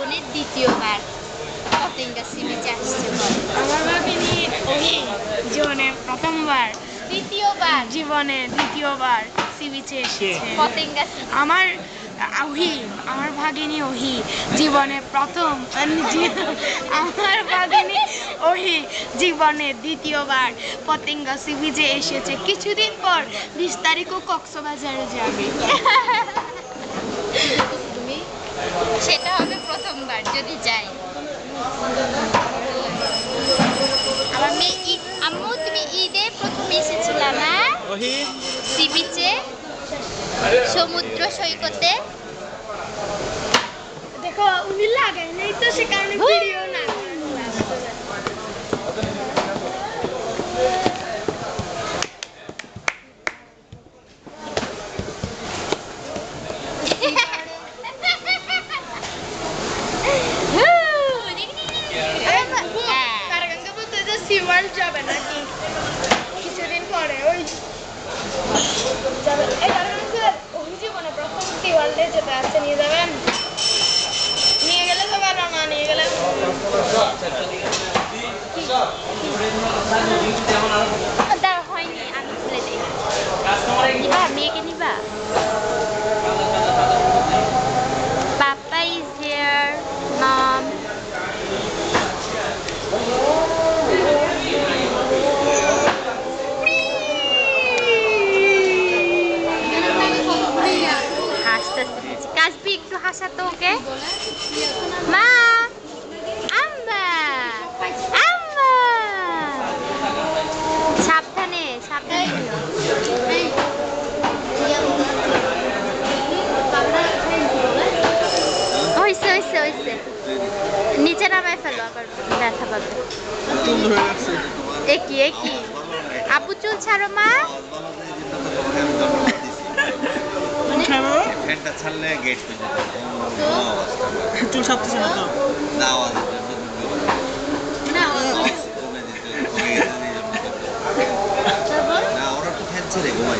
জীবনের দ্বিতীয়বার পতেঙ্গা সি বিচে আসছে আমার ভাবিনি ওই জীবনে প্রথমবার দ্বিতীয়বার জীবনে দ্বিতীয়বার সি বিচে এসেছে। পতেঙ্গা আমার ওহি আমার ভাগিনী ওহি জীবনে প্রথম আমার ভাগিনী ওহি জীবনে দ্বিতীয়বার পতেঙ্গা সি বিচে এসেছে। কিছুদিন পর বিশ তারিখও কক্সবাজারে যাবে। তুমি সেটা প্রথমবার যদি যাই। আমার মেয়ে ঈদ আম্মু তুমি ঈদে প্রথমে এসেছিল না? সি বিচে? সমুদ্র সৈকতে? দেখো উনি লাগাই নাই তো সে কারণে ভিডিও না হ্যাঁ। কারাগাঙ্গা বলতে যে সি ওয়ার্ল্ড যাবে নাকি কিছুদিন পরে ওই যাবে এই কারাগাঙ্গা ওই জীবনে প্রথম সি আছে নিয়ে যাবেন? নিয়ে গেলে তো ভালো না নিয়ে গেলে দাঁড়া কাজবি একটু হাসাতো ওকে? মা! আম্মা! আম্মা! সাবধানে সাবধানে। হইছে হইছে হইছে। নিচে নামায় ফেলো আবার ব্যথা পাবে। একই একই আবু চুল ছাড়ো মা। ফ্যানটা ছাড়লে গেট পেয়ে তো? চুল সাপতেছে না তো না আওয়াজের জন্য না কমে দিতে কমে গেছে এই জন্য তারপর না ওরা তো ফ্যান ছেড়ে ঘুমাই